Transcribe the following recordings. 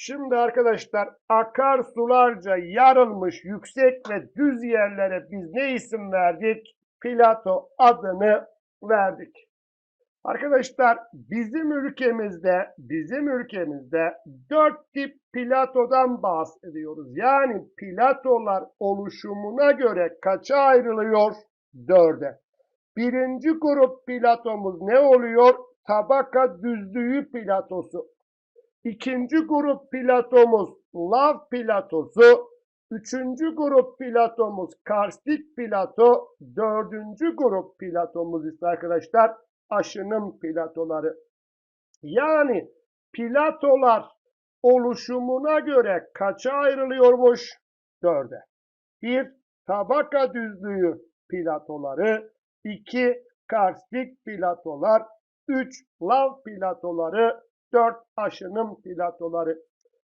Şimdi arkadaşlar akarsularca yarılmış yüksek ve düz yerlere biz ne isim verdik? Plato adını verdik. Arkadaşlar bizim ülkemizde bizim ülkemizde dört tip platodan bahsediyoruz. Yani platolar oluşumuna göre kaça ayrılıyor? Dörde. Birinci grup platomuz ne oluyor? Tabaka düzlüğü platosu. İkinci grup platomuz lav platosu. Üçüncü grup platomuz karstik plato. Dördüncü grup platomuz ise arkadaşlar aşınım platoları. Yani platolar oluşumuna göre kaça ayrılıyormuş? Dörde. Bir, tabaka düzlüğü platoları. iki karstik platolar. Üç, lav platoları. Dört, aşınım platoları.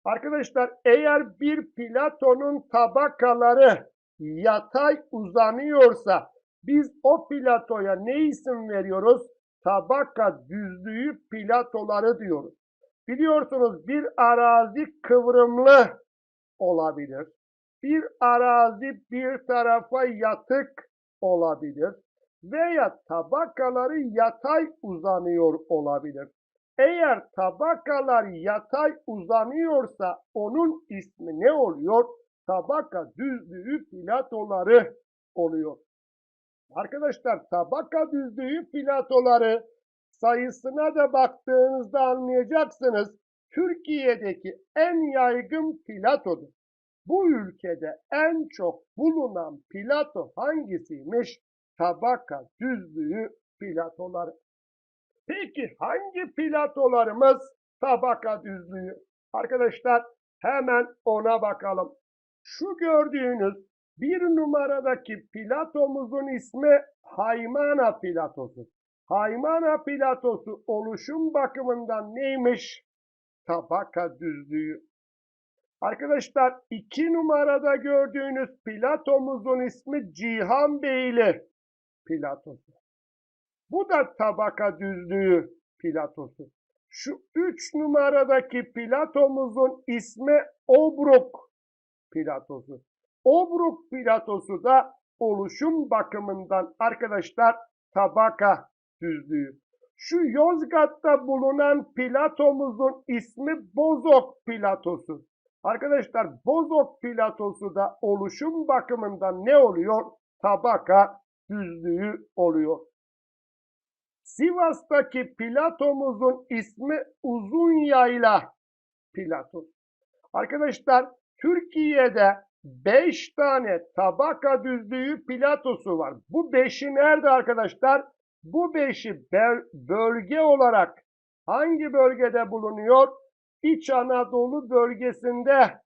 Arkadaşlar eğer bir platonun tabakaları yatay uzanıyorsa biz o platoya ne isim veriyoruz? Tabaka düzlüğü platoları diyoruz. Biliyorsunuz bir arazi kıvrımlı olabilir. Bir arazi bir tarafa yatık olabilir veya tabakaları yatay uzanıyor olabilir. Eğer tabakalar yatay uzanıyorsa onun ismi ne oluyor? Tabaka düzlüğü platoları oluyor. Arkadaşlar tabaka düzlüğü platoları sayısına da baktığınızda anlayacaksınız. Türkiye'deki en yaygın platodur. Bu ülkede en çok bulunan plato hangisiymiş? Tabaka düzlüğü platoları. Peki hangi platolarımız tabaka düzlüğü? Arkadaşlar hemen ona bakalım. Şu gördüğünüz bir numaradaki platomuzun ismi Haymana platosu. Haymana platosu oluşum bakımından neymiş? Tabaka düzlüğü. Arkadaşlar iki numarada gördüğünüz platomuzun ismi Cihan Beyli platosu. Bu da tabaka düzlüğü platosu. Şu üç numaradaki platomuzun ismi Obruk platosu. Obruk platosu da oluşum bakımından arkadaşlar tabaka düzlüğü. Şu Yozgat'ta bulunan platomuzun ismi Bozok platosu. Arkadaşlar Bozok platosu da oluşum bakımından ne oluyor? Tabaka düzlüğü oluyor. Sivas'taki platomuzun ismi Uzun Yayla platosu. Arkadaşlar Türkiye'de 5 tane tabaka düzlüğü platosu var. Bu 5'i nerede arkadaşlar? Bu 5'i bölge olarak hangi bölgede bulunuyor? İç Anadolu bölgesinde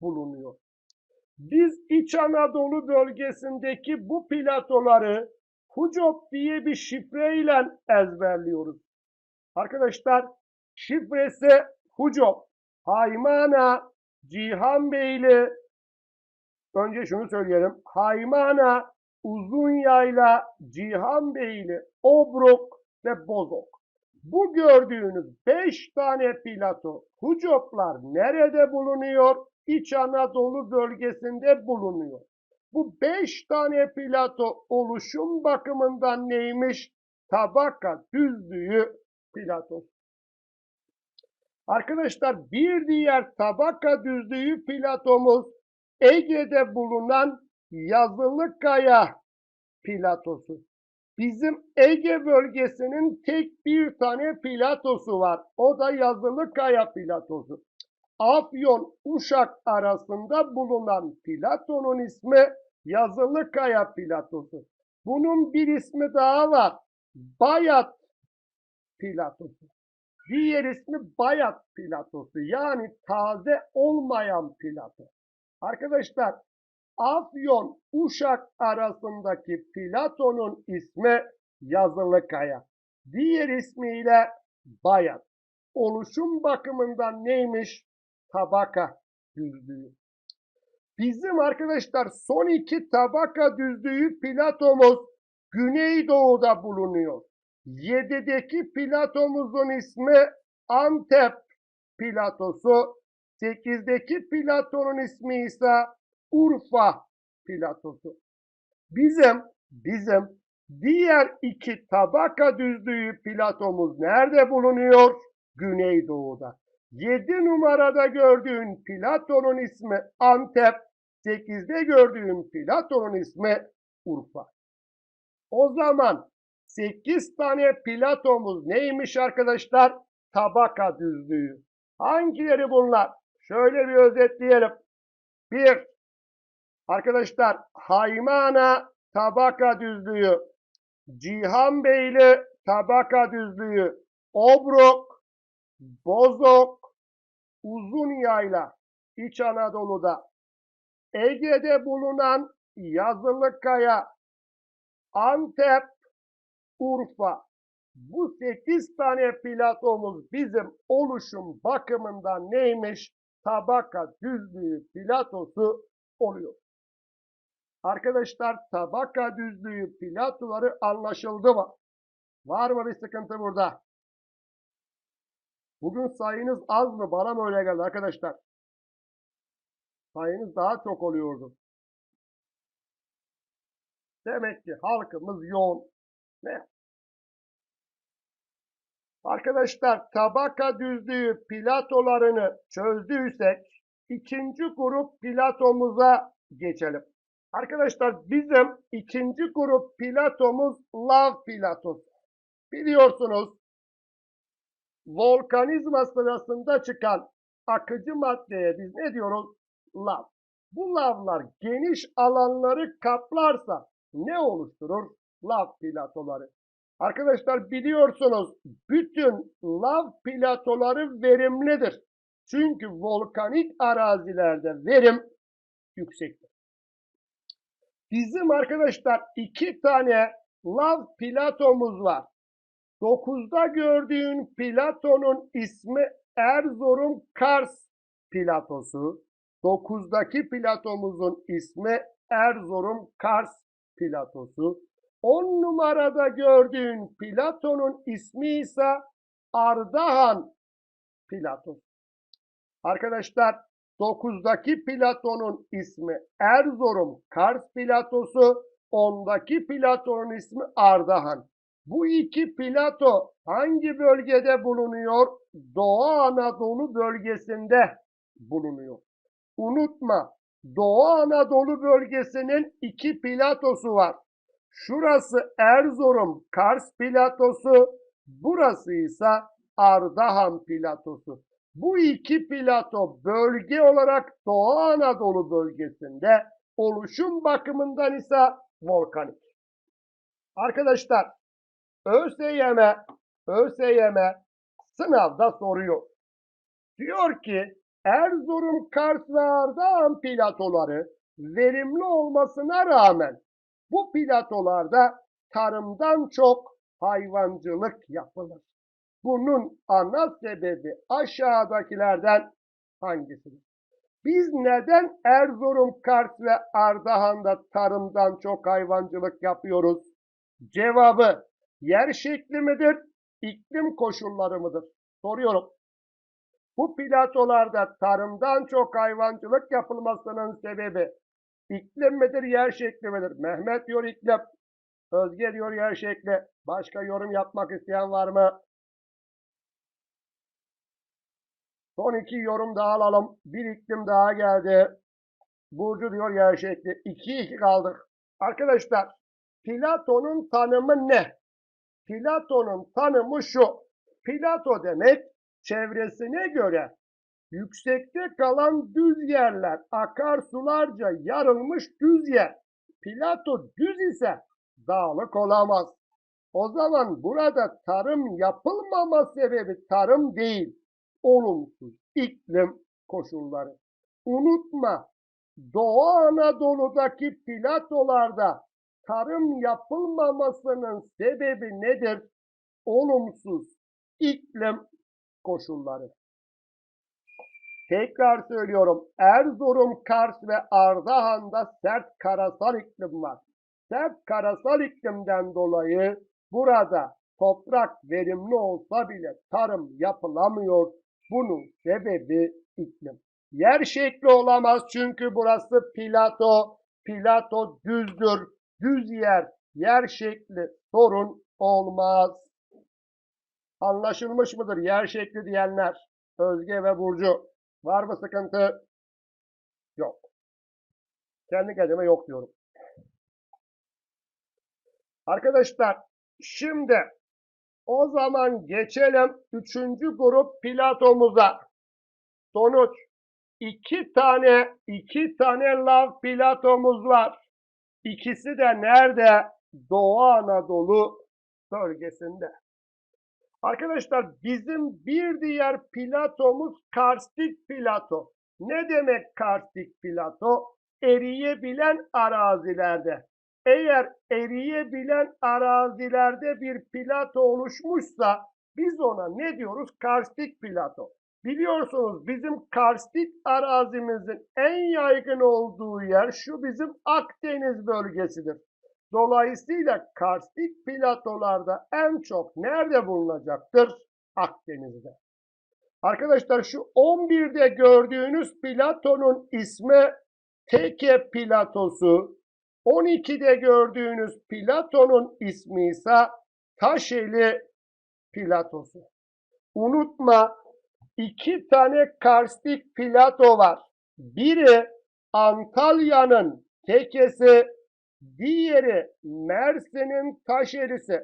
bulunuyor. Biz İç Anadolu bölgesindeki bu platoları Hucop diye bir şifreyle ezberliyoruz. Arkadaşlar şifresi Hucop. Haymana, Cihanbeyli, önce şunu söyleyelim. Haymana, Uzun Yayla, Cihanbeyli, Obruk ve Bozok. Bu gördüğünüz 5 tane plato Hucoplar nerede bulunuyor? İç Anadolu bölgesinde bulunuyor. Bu 5 tane plato oluşum bakımından neymiş? Tabaka düzlüğü platosu. Arkadaşlar bir diğer tabaka düzlüğü platomuz Ege'de bulunan Yazılıkaya platosu. Bizim Ege bölgesinin tek bir tane platosu var. O da Yazılıkaya platosu. Afyon Uşak arasında bulunan platonun ismi Yazılıkaya platosu. Bunun bir ismi daha var. Bayat platosu. Diğer ismi bayat platosu yani taze olmayan plato. Arkadaşlar Afyon Uşak arasındaki platonun ismi yazılı kaya. Diğer ismiyle bayat. Oluşum bakımından neymiş? Tabaka düzlüğü. Bizim arkadaşlar son iki tabaka düzlüğü platomuz Güneydoğu'da bulunuyor. 7'deki platomuzun ismi Antep platosu. 8'deki platonun ismi ise Urfa platosu. Bizim bizim diğer iki tabaka düzlüğü platomuz nerede bulunuyor? Güneydoğu'da. 7 numarada gördüğün Platon'un ismi Antep, 8'de gördüğün Platon'un ismi Urfa. O zaman 8 tane Platomuz neymiş arkadaşlar? Tabaka düzlüğü. Hangileri bunlar? Şöyle bir özetleyelim. 1. Arkadaşlar Haymana tabaka düzlüğü, Cihanbeyli tabaka düzlüğü, Obruk, Bozok, Uzun Yayla, İç Anadolu'da, Ege'de bulunan Yazılıkaya, Antep, Urfa. Bu 8 tane platomuz bizim oluşum bakımından neymiş? Tabaka düzlüğü platosu oluyor. Arkadaşlar tabaka düzlüğü platoları anlaşıldı mı? Var mı bir sıkıntı burada? Bugün sayınız az mı? Bana mı öyle geldi arkadaşlar? Sayınız daha çok oluyordu. Demek ki halkımız yoğun. Ne? Arkadaşlar tabaka düzlüğü platolarını çözdüysek ikinci grup platomuza geçelim. Arkadaşlar bizim ikinci grup platomuz lav platosu. Biliyorsunuz volkanizma sırasında çıkan akıcı maddeye biz ne diyoruz? Lav. Bu lavlar geniş alanları kaplarsa ne oluşturur? Lav platoları. Arkadaşlar biliyorsunuz bütün lav platoları verimlidir. Çünkü volkanik arazilerde verim yüksektir. Bizim arkadaşlar iki tane lav platomuz var. 9'da gördüğün platonun ismi Erzurum Kars platosu. 9'daki platomuzun ismi Erzurum Kars platosu. 10 numarada gördüğün platonun ismi ise Ardahan platosu. Arkadaşlar 9'daki Platon'un ismi Erzurum Kars platosu, 10'daki Platon'un ismi Ardahan. Bu iki plato hangi bölgede bulunuyor? Doğu Anadolu bölgesinde bulunuyor. Unutma, Doğu Anadolu bölgesinin iki platosu var. Şurası Erzurum Kars platosu, burası ise Ardahan platosu. Bu iki plato bölge olarak Doğu Anadolu bölgesinde oluşum bakımından ise volkanik. Arkadaşlar ÖSYM, ÖSYM sınavda soruyor. Diyor ki Erzurum, Kars ve Ardahan platoları verimli olmasına rağmen bu platolarda tarımdan çok hayvancılık yapılır. Bunun ana sebebi aşağıdakilerden hangisidir? Biz neden Erzurum, Kars ve Ardahan'da tarımdan çok hayvancılık yapıyoruz? Cevabı yer şekli midir, iklim koşulları mıdır? Soruyorum. Bu platolarda tarımdan çok hayvancılık yapılmasının sebebi iklim midir, yer şekli midir? Mehmet diyor iklim, Özge diyor yer şekli. Başka yorum yapmak isteyen var mı? Son iki yorum daha alalım. Bir iklim daha geldi. Burcu diyor yer şekli. 2-2 kaldık. Arkadaşlar Platon'un tanımı ne? Platon'un tanımı şu. Plato demek çevresine göre yüksekte kalan düz yerler, akarsularca yarılmış düz yer. Plato düz ise dağlık olamaz. O zaman burada tarım yapılmama sebebi tarım değil olumsuz iklim koşulları. Unutma Doğu Anadolu'daki platolarda tarım yapılmamasının sebebi nedir? Olumsuz iklim koşulları. Tekrar söylüyorum. Erzurum, Kars ve Ardahan'da sert karasal iklim var. Sert karasal iklimden dolayı burada toprak verimli olsa bile tarım yapılamıyor Bunun sebebi iklim. Yer şekli olamaz çünkü burası plato. Plato düzdür. Düz yer, yer şekli sorun olmaz. Anlaşılmış mıdır yer şekli diyenler? Özge ve Burcu. Var mı sıkıntı? Yok. Kendi kendime yok diyorum. Arkadaşlar şimdi o zaman geçelim üçüncü grup Platomuza. Sonuç iki tane iki tane lav Platomuz var. İkisi de nerede? Doğu Anadolu bölgesinde. Arkadaşlar bizim bir diğer Platomuz karstik Plato. Ne demek karstik Plato? Eriyebilen arazilerde. Eğer eriyebilen arazilerde bir plato oluşmuşsa biz ona ne diyoruz? Karstik plato. Biliyorsunuz bizim karstik arazimizin en yaygın olduğu yer şu bizim Akdeniz bölgesidir. Dolayısıyla karstik platolarda en çok nerede bulunacaktır? Akdeniz'de. Arkadaşlar şu 11'de gördüğünüz platonun ismi Teke platosu. 12'de gördüğünüz Platon'un ismi ise Taşeli Platosu. Unutma iki tane karstik Plato var. Biri Antalya'nın tekesi, diğeri Mersin'in taşerisi.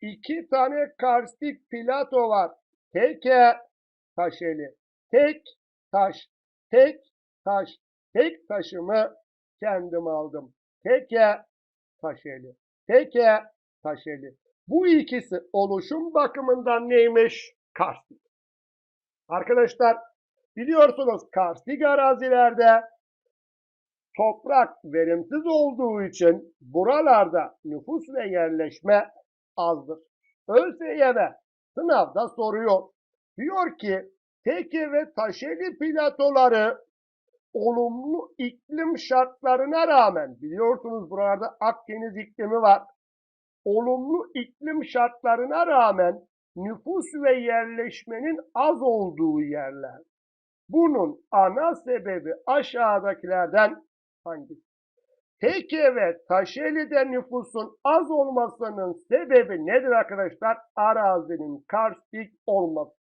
İki tane karstik Plato var. Teke, taşeli. Tek taş, tek taş, tek taşımı kendim aldım. Teke taşeli. Teke taşeli. Bu ikisi oluşum bakımından neymiş? Karstik. Arkadaşlar biliyorsunuz karstik arazilerde toprak verimsiz olduğu için buralarda nüfus ve yerleşme azdır. ÖSYM sınavda soruyor. Diyor ki teke ve taşeli platoları olumlu iklim şartlarına rağmen biliyorsunuz buralarda Akdeniz iklimi var. Olumlu iklim şartlarına rağmen nüfus ve yerleşmenin az olduğu yerler. Bunun ana sebebi aşağıdakilerden hangisi? Teke ve Taşeli'de nüfusun az olmasının sebebi nedir arkadaşlar? Arazinin karstik olması.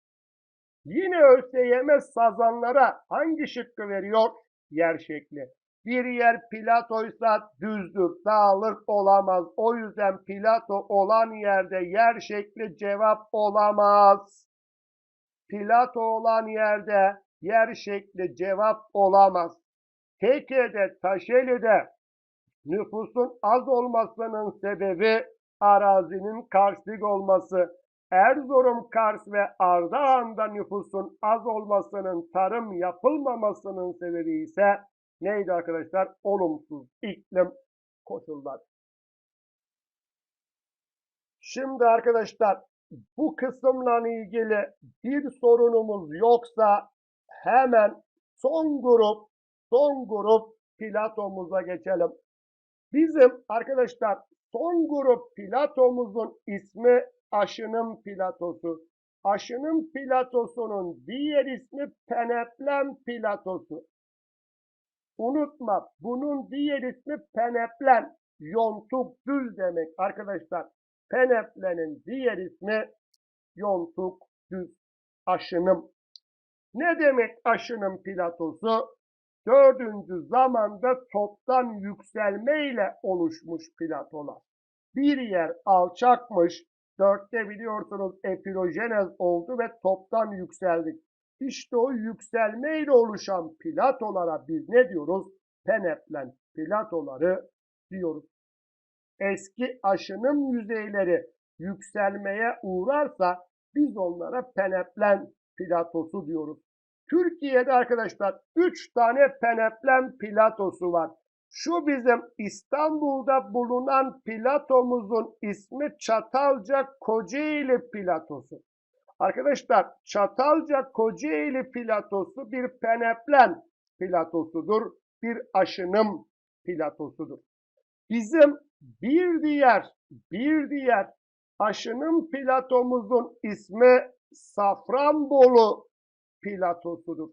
Yine ÖSYM sazanlara hangi şıkkı veriyor? Yer şekli. Bir yer platoysa düzdür, dağlık olamaz. O yüzden plato olan yerde yer şekli cevap olamaz. Plato olan yerde yer şekli cevap olamaz. Teke'de, Taşeli'de nüfusun az olmasının sebebi arazinin karstik olması. Erzurum, Kars ve Ardahan'da nüfusun az olmasının, tarım yapılmamasının sebebi ise neydi arkadaşlar? Olumsuz iklim koşulları. Şimdi arkadaşlar bu kısımla ilgili bir sorunumuz yoksa hemen son grup, son grup Platomuza geçelim. Bizim arkadaşlar son grup Platomuzun ismi aşının platosu. Aşının platosunun diğer ismi peneplem platosu. Unutma bunun diğer ismi peneplen. Yontuk düz demek arkadaşlar. Peneplenin diğer ismi yontuk düz. Aşınım. Ne demek aşının platosu? Dördüncü zamanda toptan yükselmeyle oluşmuş platolar. Bir yer alçakmış, Dörtte biliyorsunuz epirojenez oldu ve toptan yükseldik. İşte o yükselmeyle oluşan platolara biz ne diyoruz? Peneplen platoları diyoruz. Eski aşınım yüzeyleri yükselmeye uğrarsa biz onlara peneplen platosu diyoruz. Türkiye'de arkadaşlar 3 tane peneplen platosu var. Şu bizim İstanbul'da bulunan platomuzun ismi Çatalca Kocaeli platosu. Arkadaşlar Çatalca Kocaeli platosu bir peneplen platosudur. Bir aşınım platosudur. Bizim bir diğer bir diğer aşınım platomuzun ismi Safranbolu platosudur.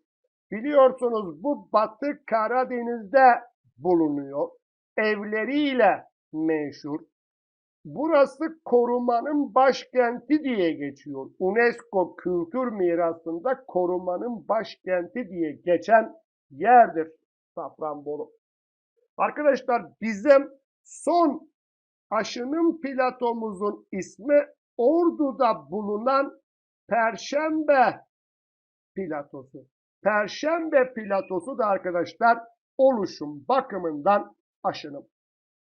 Biliyorsunuz bu Batı Karadeniz'de bulunuyor. Evleriyle meşhur. Burası korumanın başkenti diye geçiyor. UNESCO Kültür Mirası'nda korumanın başkenti diye geçen yerdir Safranbolu. Arkadaşlar bizim son aşının platomuzun ismi Ordu'da bulunan Perşembe platosu. Perşembe platosu da arkadaşlar oluşum bakımından aşınım.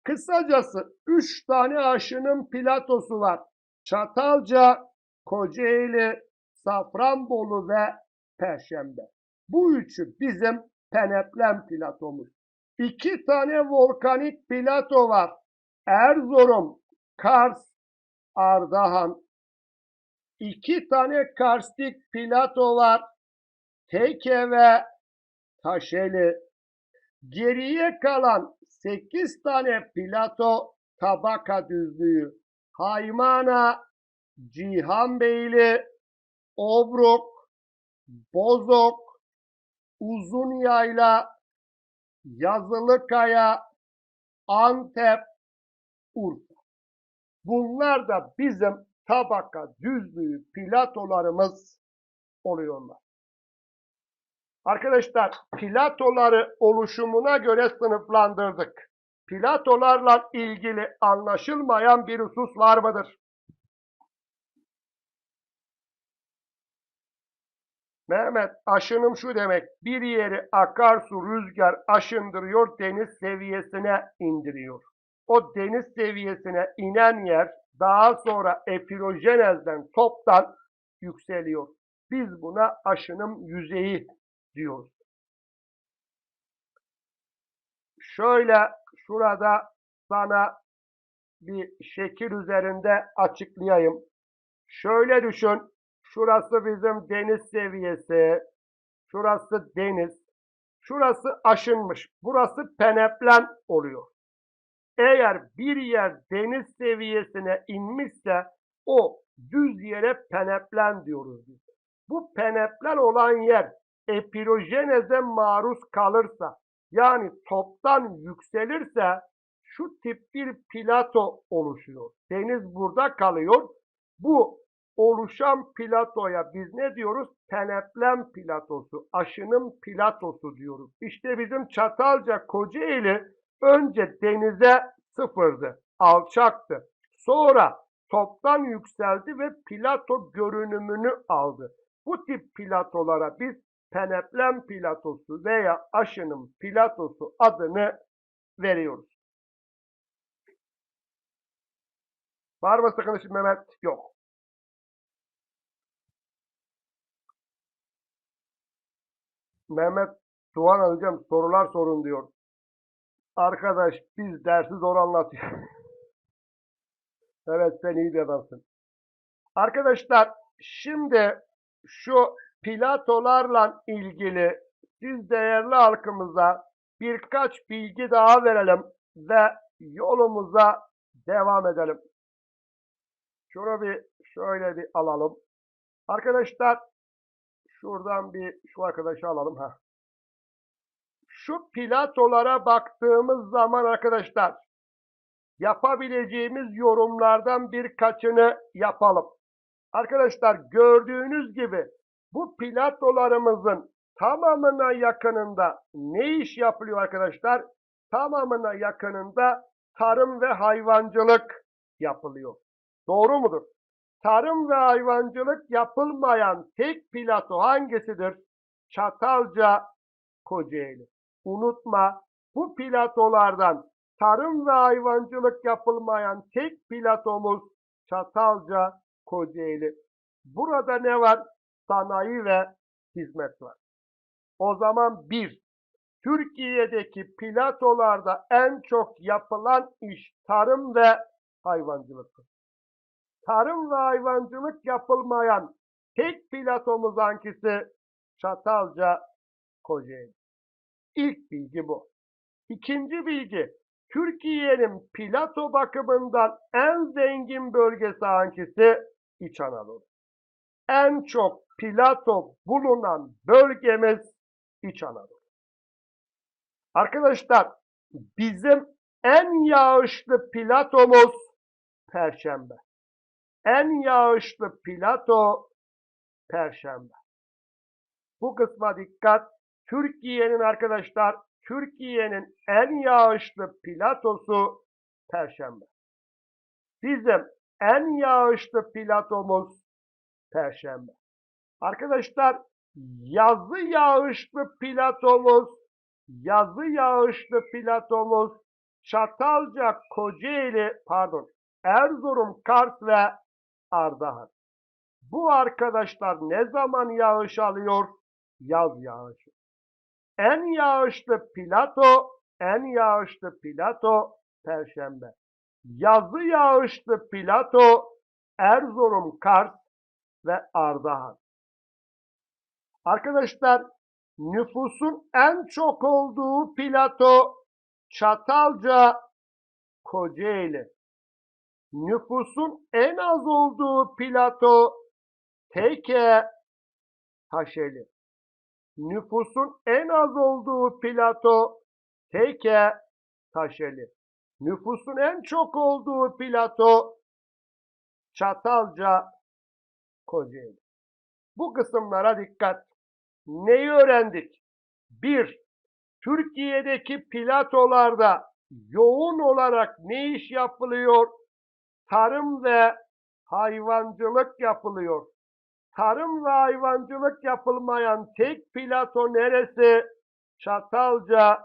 Kısacası 3 tane aşının platosu var. Çatalca, Kocaeli, Safranbolu ve Perşembe. Bu üçü bizim Peneplem platomuz. İki tane volkanik plato var. Erzurum, Kars, Ardahan. İki tane karstik plato var. Teke ve Taşeli. Geriye kalan 8 tane plato tabaka düzlüğü. Haymana, Cihanbeyli, Obruk, Bozok, Uzun Yayla, Yazılıkaya, Antep, Urfa. Bunlar da bizim tabaka düzlüğü platolarımız oluyorlar. Arkadaşlar platoları oluşumuna göre sınıflandırdık. Platolarla ilgili anlaşılmayan bir husus var mıdır? Mehmet aşınım şu demek. Bir yeri akarsu rüzgar aşındırıyor deniz seviyesine indiriyor. O deniz seviyesine inen yer daha sonra epirojenezden toptan yükseliyor. Biz buna aşınım yüzeyi diyoruz. Şöyle şurada sana bir şekil üzerinde açıklayayım. Şöyle düşün. Şurası bizim deniz seviyesi. Şurası deniz. Şurası aşınmış. Burası peneplen oluyor. Eğer bir yer deniz seviyesine inmişse o düz yere peneplen diyoruz biz. Bu peneplen olan yer epirojeneze maruz kalırsa yani toptan yükselirse şu tip bir plato oluşuyor. Deniz burada kalıyor. Bu oluşan platoya biz ne diyoruz? Peneplen platosu, aşının platosu diyoruz. İşte bizim Çatalca Kocaeli önce denize sıfırdı, alçaktı. Sonra toptan yükseldi ve plato görünümünü aldı. Bu tip platolara biz peneplen platosu veya aşının platosu adını veriyoruz. Var mı sakın Mehmet? Yok. Mehmet Doğan hocam sorular sorun diyor. Arkadaş biz dersi zor anlatıyor. evet sen iyi bir adamsın. Arkadaşlar şimdi şu platolarla ilgili siz değerli halkımıza birkaç bilgi daha verelim ve yolumuza devam edelim. Şunu bir şöyle bir alalım. Arkadaşlar şuradan bir şu arkadaşı alalım. ha. Şu platolara baktığımız zaman arkadaşlar yapabileceğimiz yorumlardan birkaçını yapalım. Arkadaşlar gördüğünüz gibi bu platolarımızın tamamına yakınında ne iş yapılıyor arkadaşlar? Tamamına yakınında tarım ve hayvancılık yapılıyor. Doğru mudur? Tarım ve hayvancılık yapılmayan tek plato hangisidir? Çatalca Kocaeli. Unutma bu platolardan tarım ve hayvancılık yapılmayan tek platomuz Çatalca Kocaeli. Burada ne var? Sanayi ve hizmet var. O zaman bir, Türkiye'deki platolarda en çok yapılan iş tarım ve hayvancılıktır. Tarım ve hayvancılık yapılmayan tek platomuz hangisi? Çatalca, Kocaeli. İlk bilgi bu. İkinci bilgi, Türkiye'nin plato bakımından en zengin bölgesi hangisi? İç Anadolu. En çok plato bulunan bölgemiz İç Anadolu. Arkadaşlar bizim en yağışlı platomuz Perşembe. En yağışlı plato Perşembe. Bu kısma dikkat. Türkiye'nin arkadaşlar Türkiye'nin en yağışlı platosu Perşembe. Bizim en yağışlı platomuz Perşembe. Arkadaşlar yazı yağışlı platomuz yazı yağışlı platomuz Çatalca, Kocaeli, pardon, Erzurum, Kars ve Ardahan. Bu arkadaşlar ne zaman yağış alıyor? Yaz yağışı. En yağışlı plato, en yağışlı plato Perşembe. Yazı yağışlı plato Erzurum, Kars ve Ardahan. Arkadaşlar nüfusun en çok olduğu plato Çatalca, Kocaeli. Nüfusun en az olduğu plato Teke, Taşeli. Nüfusun en az olduğu plato Teke, Taşeli. Nüfusun en çok olduğu plato Çatalca, Kocaeli. Bu kısımlara dikkat. Neyi öğrendik? Bir, Türkiye'deki platolarda yoğun olarak ne iş yapılıyor? Tarım ve hayvancılık yapılıyor. Tarım ve hayvancılık yapılmayan tek plato neresi? Çatalca,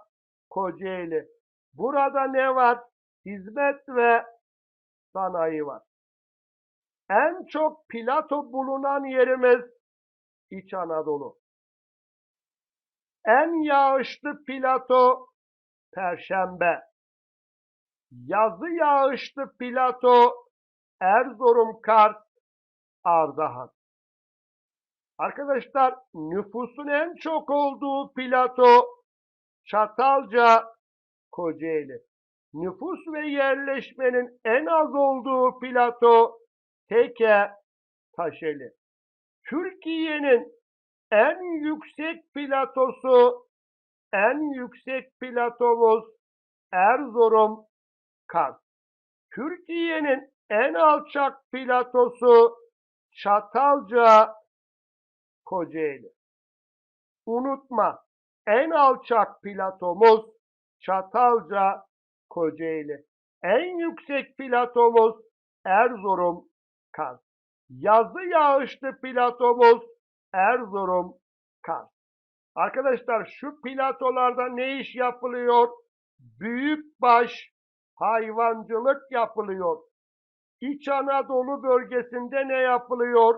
Kocaeli. Burada ne var? Hizmet ve sanayi var. En çok plato bulunan yerimiz İç Anadolu. En yağışlı plato Perşembe. Yazı yağışlı plato Erzurum, Kars, Ardahan. Arkadaşlar nüfusun en çok olduğu plato Çatalca, Kocaeli. Nüfus ve yerleşmenin en az olduğu plato Teke, Taşeli. Türkiye'nin en yüksek platosu, en yüksek platomuz Erzurum, Kars. Türkiye'nin en alçak platosu Çatalca, Kocaeli. Unutma, en alçak platomuz Çatalca, Kocaeli. En yüksek platomuz Erzurum, Kars. Yazı yağışlı platomuz Erzurum, Kars. Arkadaşlar şu platolarda ne iş yapılıyor? Büyükbaş hayvancılık yapılıyor. İç Anadolu bölgesinde ne yapılıyor?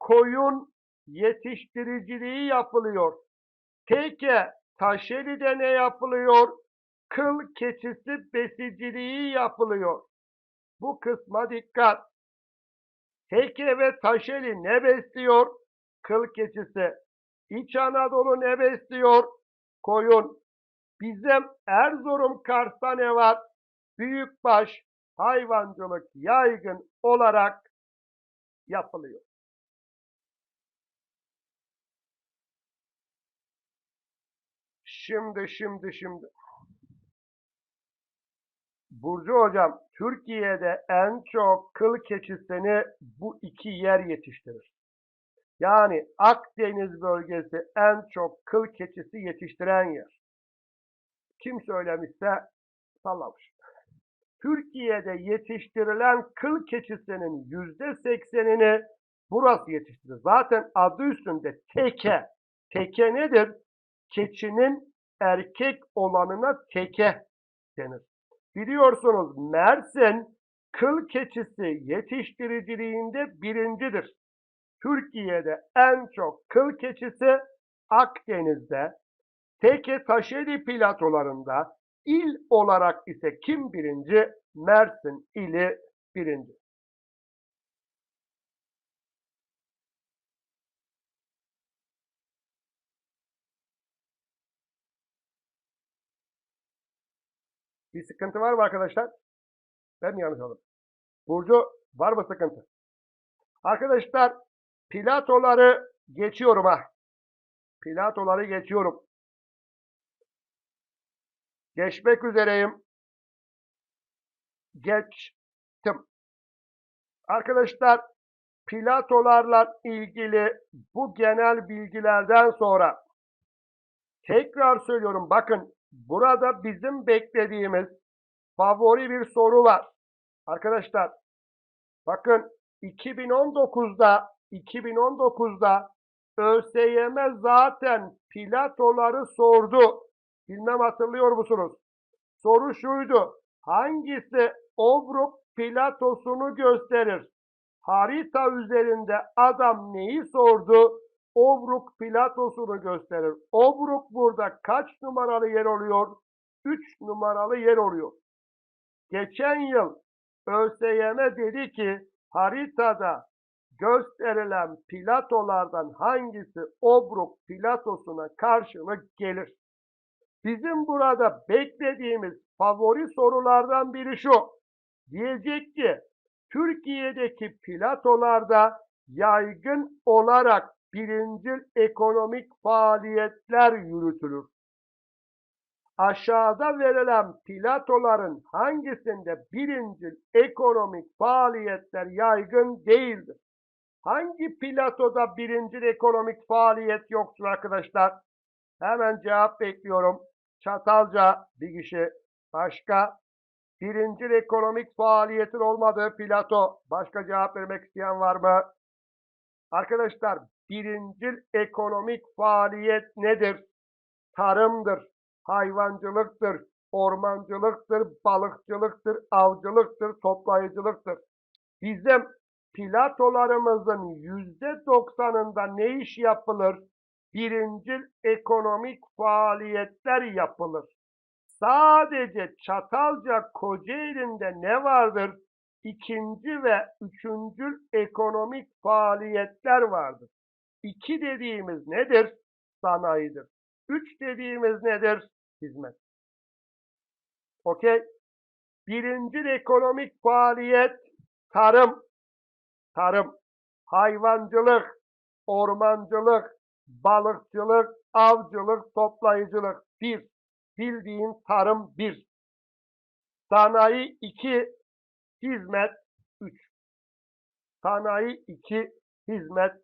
Koyun yetiştiriciliği yapılıyor. Teke, Taşeli'de ne yapılıyor? Kıl keçisi besiciliği yapılıyor. Bu kısma dikkat. Teke ve Taşeli ne besliyor? Kıl keçisi. İç Anadolu ne besliyor? Koyun. Bizim Erzurum Kars'ta ne var? Büyükbaş hayvancılık yaygın olarak yapılıyor. Şimdi, şimdi, şimdi. Burcu Hocam, Türkiye'de en çok kıl keçisini bu iki yer yetiştirir. Yani Akdeniz bölgesi en çok kıl keçisi yetiştiren yer. Kim söylemişse sallamış. Türkiye'de yetiştirilen kıl keçisinin yüzde seksenini burası yetiştirir. Zaten adı üstünde teke. Teke nedir? Keçinin erkek olanına teke denir. Biliyorsunuz Mersin kıl keçisi yetiştiriciliğinde birincidir. Türkiye'de en çok kıl keçisi Akdeniz'de, Teke Taşeli platolarında, il olarak ise kim birinci? Mersin ili birinci. Bir sıkıntı var mı arkadaşlar? Ben mi yanlış oldum? Burcu var mı sıkıntı? Arkadaşlar Platoları geçiyorum ha. Platoları geçiyorum. Geçmek üzereyim. Geçtim. Arkadaşlar Platolarla ilgili bu genel bilgilerden sonra tekrar söylüyorum bakın burada bizim beklediğimiz favori bir soru var. Arkadaşlar bakın 2019'da 2019'da ÖSYM zaten Platoları sordu. Bilmem hatırlıyor musunuz? Soru şuydu. Hangisi Obruk Platosunu gösterir? Harita üzerinde adam neyi sordu? Obruk Platosunu gösterir. Obruk burada kaç numaralı yer oluyor? 3 numaralı yer oluyor. Geçen yıl ÖSYM dedi ki haritada gösterilen platolardan hangisi Obruk platosuna karşılık gelir? Bizim burada beklediğimiz favori sorulardan biri şu. Diyecek ki Türkiye'deki platolarda yaygın olarak birincil ekonomik faaliyetler yürütülür. Aşağıda verilen platoların hangisinde birincil ekonomik faaliyetler yaygın değildir? Hangi platoda birincil ekonomik faaliyet yoktur arkadaşlar? Hemen cevap bekliyorum. Çatalca bir kişi. Başka? Birincil ekonomik faaliyetin olmadığı plato. Başka cevap vermek isteyen var mı? Arkadaşlar birincil ekonomik faaliyet nedir? Tarımdır, hayvancılıktır, ormancılıktır, balıkçılıktır, avcılıktır, toplayıcılıktır. Bizim platolarımızın yüzde doksanında ne iş yapılır? Birincil ekonomik faaliyetler yapılır. Sadece Çatalca Kocaeli'nde ne vardır? İkinci ve üçüncül ekonomik faaliyetler vardır. İki dediğimiz nedir? Sanayidir. Üç dediğimiz nedir? Hizmet. Okey. Birincil ekonomik faaliyet tarım, tarım, hayvancılık, ormancılık, balıkçılık, avcılık, toplayıcılık. Bir, bildiğin tarım bir. Sanayi iki, hizmet üç. Sanayi iki, hizmet.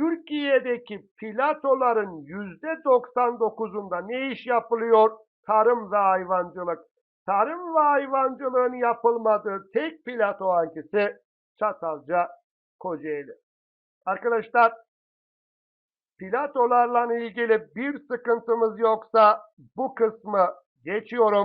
Türkiye'deki platoların yüzde 99'unda ne iş yapılıyor? Tarım ve hayvancılık. Tarım ve hayvancılığın yapılmadığı tek plato hangisi? Çatalca, Kocaeli. Arkadaşlar platolarla ilgili bir sıkıntımız yoksa bu kısmı geçiyorum.